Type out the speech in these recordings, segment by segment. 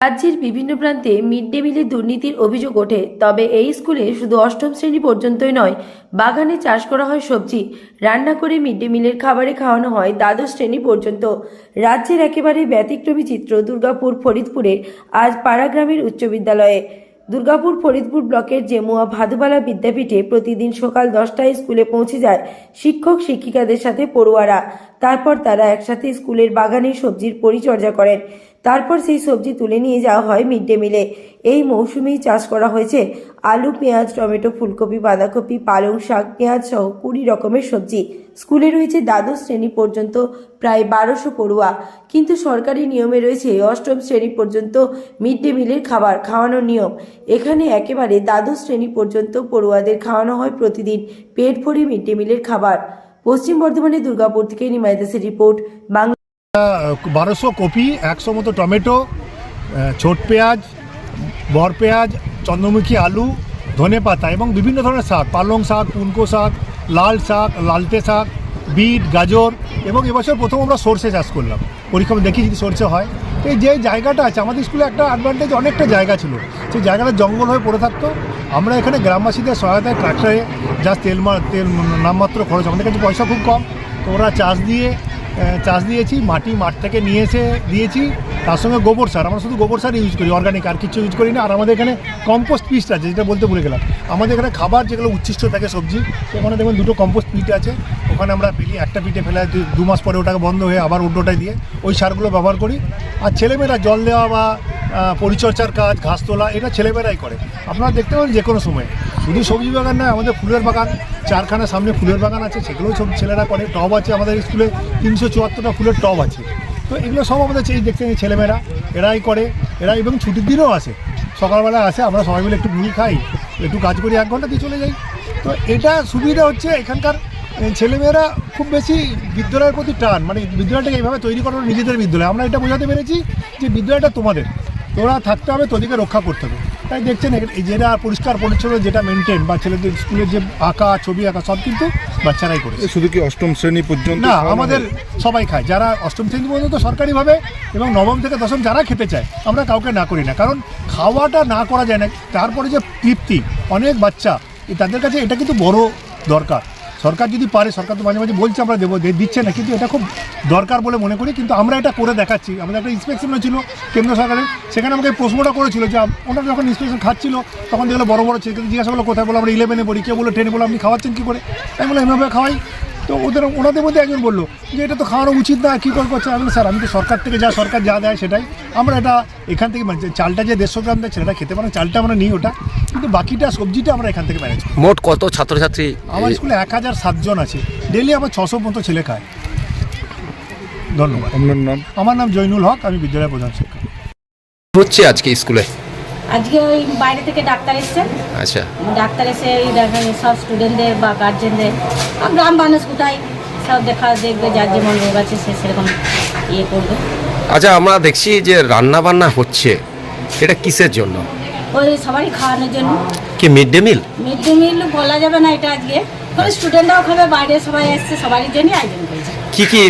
রাজ্যের বিভিন্ন প্রান্তে মিড ডে মিলের দুর্নীতির অভিযোগ ওঠে। তবে এই স্কুলে শুধু অষ্টম শ্রেণি পর্যন্তই নয়, বাগানে চাষ করা হয় সবজি, রান্না করে মিড ডে মিলের খাবারে খাওয়ানো হয় দ্বাদশ শ্রেণি পর্যন্ত। রাজ্যের একেবারে ব্যতিক্রমী চিত্র দুর্গাপুর ফরিদপুরে আজ পাড়াগ্রামের উচ্চ বিদ্যালয়ে। দুর্গাপুর ফরিদপুর ব্লকের জেমুয়া ভাদুবালা বিদ্যাপীঠে প্রতিদিন সকাল দশটায় স্কুলে পৌঁছে যায় শিক্ষক শিক্ষিকাদের সাথে পড়ুয়ারা। তারপর তারা একসাথে স্কুলের বাগানে সবজির পরিচর্যা করেন। তারপর সেই সবজি তুলে নিয়ে যাওয়া হয় মিড ডে মিলে। এই মৌসুমেই চাষ করা হয়েছে আলু, পেঁয়াজ, টমেটো, ফুলকপি, বাঁধাকপি, পালং শাক, পেঁয়াজ সহ কুড়ি রকমের সবজি। স্কুলে রয়েছে দ্বাদশ শ্রেণি পর্যন্ত, প্রায় বারোশো পড়ুয়া। কিন্তু সরকারি নিয়মে রয়েছে অষ্টম শ্রেণি পর্যন্ত মিড ডে মিলের খাবার খাওয়ানোর নিয়ম। এখানে একেবারে দ্বাদশ শ্রেণি পর্যন্ত পড়ুয়াদের খাওয়ানো হয় প্রতিদিন পেট ভরে মিড ডে মিলের খাবার। পশ্চিম বর্ধমানের দুর্গাপুর থেকে নিমাই দাসের রিপোর্ট, বাংলা বারোশো কপি, একশো মতো টমেটো ছোট পেঁয়াজ বর পেঁয়াজ, চন্দ্রমুখী আলু, ধনে পাতা এবং বিভিন্ন ধরনের শাক, পালং শাক, পুনকো শাক, লাল শাক, লালটে শাক, বিট, গাজর এবং এবছর প্রথম আমরা সর্ষে চাষ করলাম। পরীক্ষা দেখি যদি সর্ষে হয়। এই যে জায়গাটা আছে, আমাদের স্কুলে একটা অ্যাডভান্টেজ অনেকটা জায়গা ছিল। সেই জায়গাটা জঙ্গল হয়ে পড়ে থাকতো। আমরা এখানে গ্রামবাসীদের সহায়তায় ট্রাক্টরে যা তেল তেল নামমাত্র খরচ। আমাদের কাছে পয়সা খুব কম। তো ওরা চাষ দিয়ে চাষ দিয়েছি, মাটি মাঠ থেকে নিয়ে এসে দিয়েছি। তার সঙ্গে গোবর সার। আমরা শুধু গোবর সার ইউজ করি অর্গানিক আর কিছু ইউজ করি না। আর আমাদের এখানে কম্পোস্ট পিস্ট আছে, যেটা বলতে ভুলে গেলাম। আমাদের এখানে খাবার যেগুলো উচ্ছিষ্ট থাকে সবজি, সেখানে দেখবেন দুটো কম্পোস্ট পিট আছে। ওখানে আমরা ফেলি একটা পিঠে ফেলে দু- মাস পরে ওটাকে বন্ধ হয়ে আবার উল্টোটাই দিয়ে ওই সারগুলো ব্যবহার করি। আর ছেলেমেয়েরা জল দেওয়া বা পরিচর্যার কাজ, ঘাস তোলা, এটা ছেলেমেয়েরাই করে। আপনারা দেখতে পাবেন যে কোনো সময়। শুধু সবজি বাগান নয়, আমাদের ফুলের বাগান, চারখানা সামনে ফুলের বাগান আছে, সেগুলোও সব ছেলেরা করে। টব আছে আমাদের স্কুলে, তিনশো চুয়াত্তরটা ফুলের টব আছে। তো এগুলো সব আমাদের এই দেখতে ছেলেমেয়েরা, এরাই করে এরা এবং ছুটির দিনও আসে। সকালবেলা আসে, আমরা সবাই মিলে একটু মুড়ি খাই, একটু কাজ করি, এক ঘণ্টা দিয়ে চলে যাই। তো এটা সুবিধা হচ্ছে, এখানকার ছেলেমেয়েরা খুব বেশি বিদ্যালয়ের প্রতি টান। মানে বিদ্যালয়টাকে এইভাবে তৈরি করানো নিজেদের বিদ্যালয়। আমরা এটা বোঝাতে পেরেছি যে বিদ্যালয়টা তোমাদের। তোরা থাকতে হবে তোদেরকে রক্ষা করতে হবে। তাই দেখছেন যেটা পরিষ্কার পরিচ্ছন্ন যেটা মেনটেন বা ছেলেদের স্কুলের যে আঁকা ছবি আঁকা সব কিন্তু বাচ্চারাই করেছে। শুধু কি অষ্টম শ্রেণি পর্যন্ত না আমাদের সবাই খায়। যারা অষ্টম শ্রেণি পর্যন্ত সরকারিভাবে এবং নবম থেকে দশম যারা খেতে চায় আমরা কাউকে না করি না। কারণ খাওয়াটা না করা যায় না। তারপরে যে তৃপ্তি অনেক বাচ্চা তাদের কাছে এটা কিন্তু বড় দরকার। সরকার যদি পারে, সরকার তো মাঝে মাঝে বলছে আমরা দেবো দিচ্ছে না, কিন্তু এটা খুব দরকার বলে মনে করি, কিন্তু আমরা এটা করে দেখাচ্ছি। আমাদের একটা ইন্সপেকশন ছিল কেন্দ্র সরকারের, সেখানে আমাকে প্রশ্নটা করেছিল যে ওনারা যখন ইন্সপেকশন খাচ্ছিল, তখন দেখল বড় বড় ছেলেকে জিজ্ঞাসা করল, কোথায় বলো, আমরা ইলেভেনে পড়ি। কেউ বলো টেনে বলো, আপনি খাওয়াচ্ছেন কী করে? আমি বললাম, এভাবে খাওয়াই। তো ওদের ওনাদের মধ্যে একজন বলল যে এটা তো খাওয়ানো উচিত না কী করে করছে? আমি স্যার আমি তো সরকার থেকে যা সরকার যা দেয় সেটাই। আমরা এটা এখান থেকে মানে চালটা যে দেড়শো গ্রাম দেয় ছেলেটা খেতে পারে চালটা আমরা নিই ওটা। কিন্তু বাকিটা সবজিটা আমরা এখান থেকে ম্যানেজ করি। মোট কত ছাত্রছাত্রী? আমার স্কুলে এক হাজার সাতজন আছে। ডেলি আমার ছশো মতো ছেলে খায়। ধন্যবাদ। আপনার নাম? আমার নাম জৈনুল হক আমি বিদ্যালয় প্রধান শিক্ষক। হচ্ছে আজকে স্কুলে। আজকে ওই বাইরে থেকে ডাক্তার এসছে আচ্ছা। ডাক্তার এসে এই দেখেন সব স্টুডেন্টদের বা গার্জেনদের গ্রাম মানুষ কোথায়? সব দেখা দেখবে যার যেমন রোগ আছে সে সেরকম ইয়ে করবে। আচ্ছা আমরা দেখছি যে রান্না বান্না হচ্ছে এটা কিসের জন্য? ওই সবারই খাওয়ানোর জন্য। কি mid day meal mid day meal বলা যাবে না এটা আজকে। তবে স্টুডেন্টরাও খাবে বাইরে সবাই এসছে সবারই জন্যই আয়োজন করেছে। কি কি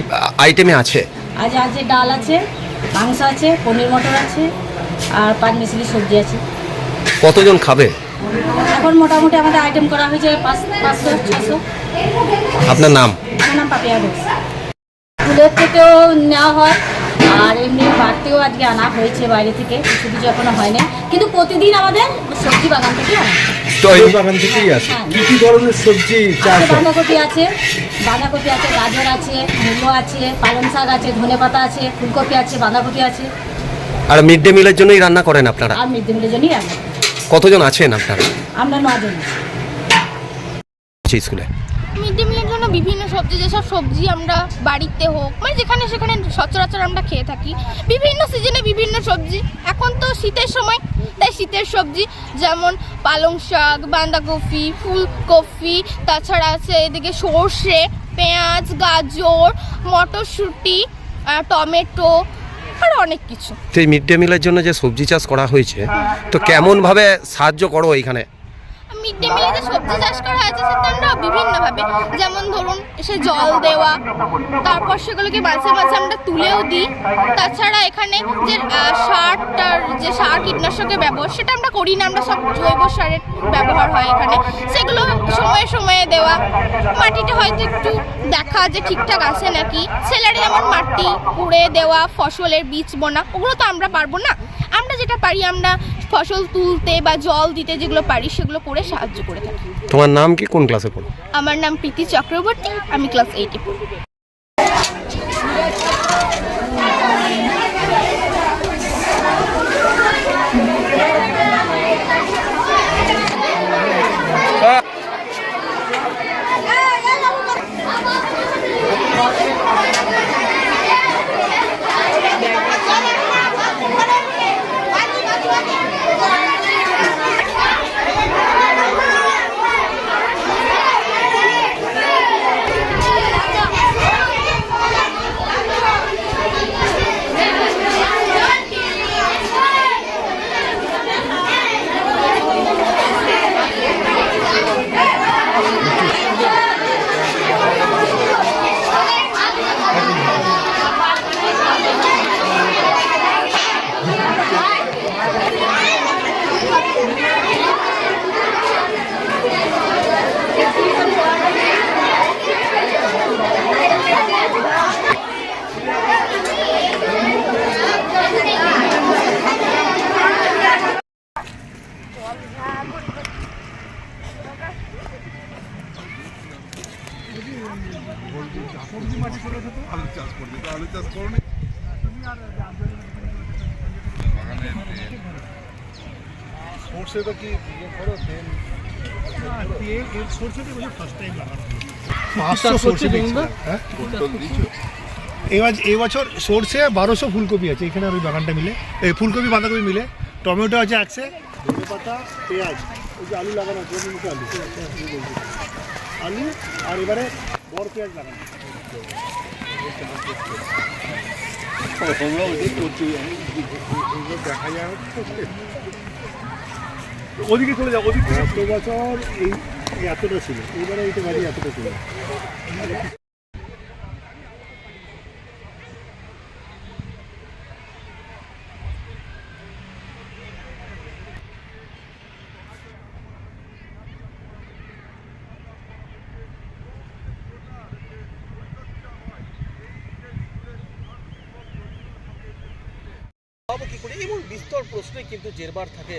আইটেমে আছে? আজ আছে ডাল আছে মাংস আছে পনির মটর আছে আর পাঁচ মিশলি সবজি আছে। কতজন খাবে? এখন মোটামুটি আমাদের আইটেম করা হয়েছে পাঁচ পাঁচশো ছশো। আপনার নাম? আমার নাম পাপিয়া ঘোষ। স্কুলের থেকেও নেওয়া হয় আর এমনি বাড়তেও আজকে আনা হয়েছে বাইরে থেকে কিছু কিছু এখনও হয়নি কিন্তু প্রতিদিন আমাদের সবজি বাগান থেকে হয়। তো এই- বাগান থেকেই আছে হ্যাঁ। কি কি ধরনের সবজি চাষ বাঁধাকপি আছে বাঁধাকপি আছে গাজর আছে মূলো আছে পালং শাক আছে ধনে পাতা আছে ফুলকপি আছে বাঁধাকপি আছে। আর মিড ডে মিলের জন্যই রান্না করেন আপনারা? আর মিড ডে মিলের জন্যই রান্না করি। কতজন আছেন আপনারা? আমরা নজন। স্কুলে। মিড ডে মিলের জন্য বিভিন্ন সবজি যেসব সবজি আমরা বাড়িতে হোক মানে যেখানে সেখানে সচরাচর আমরা খেয়ে থাকি। বিভিন্ন সিজনে বিভিন্ন সবজি। এখন তো শীতের সময় তাই শীতের সবজি যেমন পালং শাক বাঁধাকপি ফুলকপি তাছাড়া আছে এদিকে সর্ষে পেঁয়াজ গাজর মটরশুঁটি আহ, টমেটো আর অনেক কিছু। এই মিড ডে মিলের জন্য যে সবজি চাষ করা হয়েছে, তো কেমনভাবে সাহায্য করো এইখানে? মিড ডে মিলে যে সবজি চাষ করা হয়েছে সেটা আমরা বিভিন্নভাবে। যেমন ধরুন সে জল দেওয়া, তারপর সেগুলোকে মাঝে মাঝে আমরা তুলেও দিই। তাছাড়া এখানে যে সারটার যে সার কীটনাশকের ব্যবহার, সেটা আমরা করি না, আমরা সব জৈব সারের ব্যবহার হয় এখানে। সেগুলো সময়ে সময়ে দেওয়া। মাটিটা হয়তো একটু দেখা যে ঠিকঠাক আছে নাকি? ছেলেরা যেমন মাটি কুড়ে দেওয়া, ফসলের বীজ বোনা, ওগুলো তো আমরা পারব না। আমরা যেটা পারি, আমরা ফসল তুলতে বা জল দিতে যেগুলো পারি সেগুলো করে সাহায্য করে থাকি। তোমার নাম কি? কোন ক্লাসে পড়ো? আমার নাম প্রীতি চক্রবর্তী আমি ক্লাস এইটে পড়ি। সর্ষেটা কি ইয়ে করো? তেল পাঁচশো সর্ষে হ্যাঁ? এবার এবছর সর্ষে বারোশো ফুলকপি আছে। এখানে আর ওই বাগানটা মিলে। এই ফুলকপি বাঁধাকপি মিলে। টমেটো আছে একশে। ধনে পাতা পেঁয়াজ। ওই যে আলু লাগানো আছে মুখে আলু। আলু আর এবারে বড় পেঁয়াজ লাগানো। দেখা যায়। ওদিকে চলে যাও ওদিকে। গত এতটা ছিল এবারে এইটা বাড়ি এতটা ছিল। পাবো কি করে? এমন বিস্তর প্রশ্নে কিন্তু জেরবার থাকে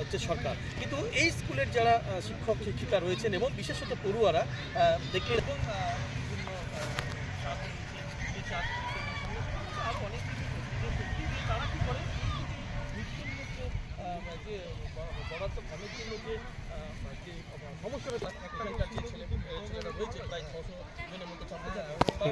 হচ্ছে সরকার। কিন্তু এই স্কুলের যারা শিক্ষক শিক্ষিকা রয়েছেন এবং বিশেষত পড়ুয়ারা দেখলে এবং, তারা রয়েছে